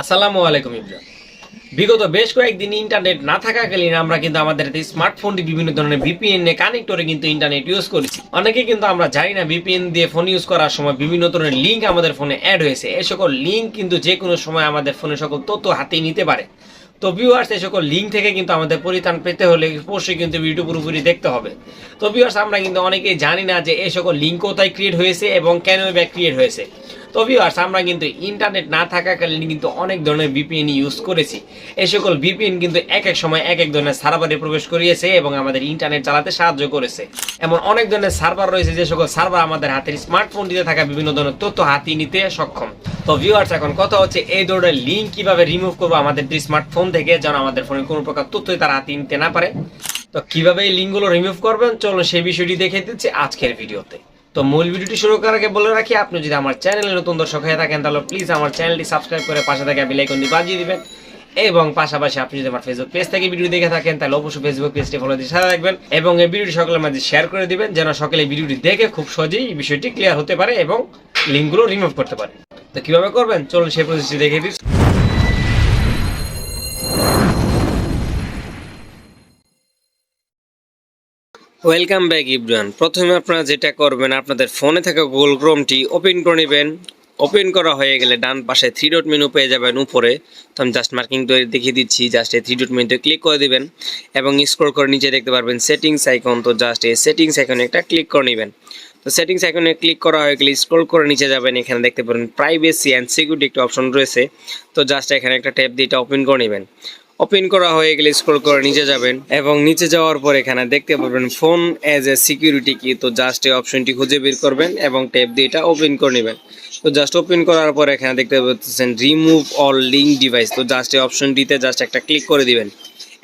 আসসালামু আলাইকুম ইমরান। বিগত বেশ কয়েকদিন ইন্টারনেট না থাকাকালীন আমরা কিন্তু আমাদের স্মার্টফোনটি বিভিন্ন ধরনের ভিপিএন এ কানেক্ট করে কিন্তু ইন্টারনেট ইউজ করেছি। অনেকে কিন্তু আমরা জানি না ভিপিএন দিয়ে ফোন ইউজ করার সময় বিভিন্ন ধরনের লিঙ্ক আমাদের ফোনে অ্যাড হয়েছে। এই সকল লিঙ্ক কিন্তু যে কোনো সময় আমাদের ফোনে সকল তথ্য হাতে নিতে পারে। তো ভিউয়ার্স এই সকল লিঙ্ক থেকে কিন্তু আমাদের পরিত্রাণ পেতে হলে অবশ্যই কিন্তু ভিডিও পুরোপুরি দেখতে হবে। তো ভিউয়ার্স আমরা কিন্তু অনেকেই জানি না যে এই সকল লিঙ্ক কোথায় ক্রিয়েট হয়েছে এবং কেন ব্যাগ ক্রিয়েট হয়েছে। তো ভিউয়ার্স আমরা কিন্তু ইন্টারনেট না থাকাকালীন কিন্তু অনেক ধরনের ভিপিএন ইউজ করেছি। এই সকল কিন্তু এক এক সময় এক এক ধরনের সার্ভারে প্রবেশ করিয়েছে এবং আমাদের ইন্টারনেট চালাতে সাহায্য করেছে। এমন অনেক ধরনের সার্ভার রয়েছে, যে সকল সার্ভার আমাদের হাতের থাকা বিভিন্ন ধরনের তথ্য হাতিয়ে নিতে সক্ষম। তো ভিউয়ার্স এখন কথা হচ্ছে এই ধরনের লিঙ্ক কীভাবে রিমুভ করব আমাদের স্মার্টফোন থেকে, যেন আমাদের ফোনে কোনো প্রকার তথ্যই তারা হাতিয়ে নিতে না পারে। তো কীভাবে এই লিঙ্কগুলো রিমুভ করবেন? চলুন সেই বিষয়টি দেখে দিচ্ছি আজকের ভিডিওতে। তো মূল ভিডিওটি শুরু করার আগে বলে রাখি, আপনি যদি আমার চ্যানেলে নতুন দর্শক হয়ে থাকেন, তাহলে প্লিজ আমার চ্যানেলটি সাবস্ক্রাইব করে পাশে থাকা বেল আইকনটি বাজিয়ে দিবেন। এবং পাশাপাশি আপনি যদি আমার ফেসবুক পেজ থেকে ভিডিও দেখে থাকেন, তাহলে অবশ্যই ফেসবুক পেজটি ফলো দিয়ে সাথে রাখবেন এবং এই ভিডিওটি সকলের মাঝে শেয়ার করে দিবেন, যেন সকলে ভিডিওটি দেখে খুব সহজেই এই বিষয়টি ক্লিয়ার হতে পারে এবং লিঙ্কগুলো রিমুভ করতে পারে। তো কীভাবে করবেন? চলুন সেই প্রসেসটি দেখে দিচ্ছি ওয়েলকাম ব্যাক ইব্রান প্রথমে আপনারা যেটা করবেন, আপনাদের ফোনে থাকা গুগল ক্রোমটি ওপেন করে নেবেন। ওপেন করা হয়ে গেলে ডান পাশে থ্রি ডট মেনু পেয়ে যাবেন উপরে। তো আমি জাস্ট মার্কিং করে দেখিয়ে দিচ্ছি জাস্ট এই থ্রি ডট মেনুতে ক্লিক করে দেবেন। এবং স্ক্রল করে নিচে দেখতে পারবেন সেটিংস আইকন তো জাস্ট এই সেটিংস আইকনে একটা ক্লিক করে নেবেন। তো সেটিংস আইকনে ক্লিক করা হয়ে গেলে স্ক্রল করে নিচে যাবেন, এখানে দেখতে পারেন প্রাইভেসি অ্যান্ড সিকিউরিটি একটা অপশন রয়েছে। তো জাস্ট এখানে একটা ট্যাপ দিয়ে এটা ওপেন করে নেবেন। ওপেন করা হয়ে গেলে স্ক্রল করে নিচে যাবেন এবং নিচে যাওয়ার পর এখানে দেখতে পারবেন ফোন অ্যাজ এ সিকিউরিটি কি তো জাস্ট এই অপশনটি খুঁজে বের করবেন এবং ট্যাপ দিয়ে এটা ওপেন করে নেবেন। তো জাস্ট ওপেন করার পর এখানে দেখতে পাচ্ছেন রিমুভ অল লিঙ্ক ডিভাইস তো জাস্ট এই অপশনটিতে জাস্ট একটা ক্লিক করে দিবেন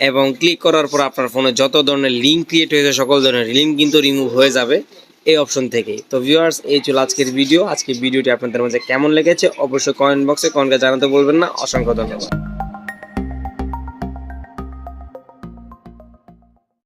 এবং ক্লিক করার পর আপনার ফোনে যত ধরনের লিঙ্ক ক্রিয়েট হয়েছে, সকল ধরনের লিঙ্ক কিন্তু রিমুভ হয়ে যাবে এই অপশন থেকেই। তো ভিউয়ার্স এই ছিল আজকের ভিডিও আজকের ভিডিওটি আপনাদের মাঝে কেমন লেগেছে? অবশ্যই কমেন্ট বক্সে কমেন্টে জানাতে বলবেন না। অসংখ্য ধন্যবাদ।